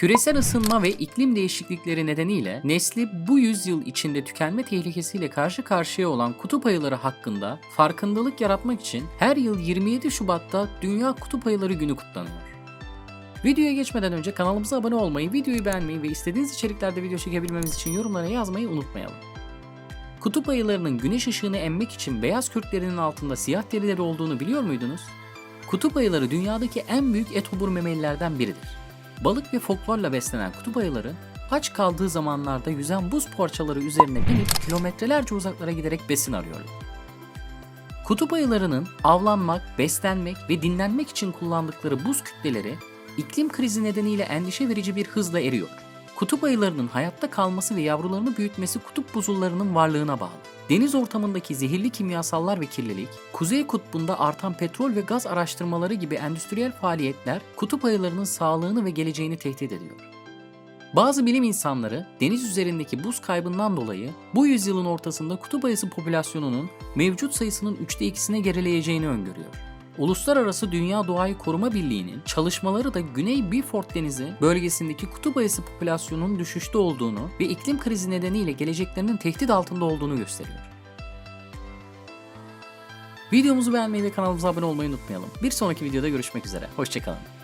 Küresel ısınma ve iklim değişiklikleri nedeniyle nesli bu yüzyıl içinde tükenme tehlikesiyle karşı karşıya olan kutup ayıları hakkında farkındalık yaratmak için her yıl 27 Şubat'ta Dünya Kutup Ayıları Günü kutlanıyor. Videoya geçmeden önce kanalımıza abone olmayı, videoyu beğenmeyi ve istediğiniz içeriklerde video çekebilmemiz için yorumlara yazmayı unutmayalım. Kutup ayılarının güneş ışığını emmek için beyaz kürklerinin altında siyah derileri olduğunu biliyor muydunuz? Kutup ayıları dünyadaki en büyük etobur memelilerden biridir. Balık ve folklorla beslenen kutup ayıları aç kaldığı zamanlarda yüzen buz parçaları üzerine binip kilometrelerce uzaklara giderek besin arıyorlar. Kutup ayılarının avlanmak, beslenmek ve dinlenmek için kullandıkları buz kütleleri iklim krizi nedeniyle endişe verici bir hızla eriyor. Kutup ayılarının hayatta kalması ve yavrularını büyütmesi kutup buzullarının varlığına bağlı. Deniz ortamındaki zehirli kimyasallar ve kirlilik, Kuzey Kutbu'nda artan petrol ve gaz araştırmaları gibi endüstriyel faaliyetler kutup ayılarının sağlığını ve geleceğini tehdit ediyor. Bazı bilim insanları deniz üzerindeki buz kaybından dolayı bu yüzyılın ortasında kutup ayısı popülasyonunun mevcut sayısının üçte ikisine gerileyeceğini öngörüyor. Uluslararası Dünya Doğayı Koruma Birliği'nin çalışmaları da Güney Beaufort Denizi bölgesindeki kutup ayısı popülasyonunun düşüşte olduğunu ve iklim krizi nedeniyle geleceklerinin tehdit altında olduğunu gösteriyor. Videomuzu beğenmeyi ve kanalımıza abone olmayı unutmayalım. Bir sonraki videoda görüşmek üzere. Hoşçakalın.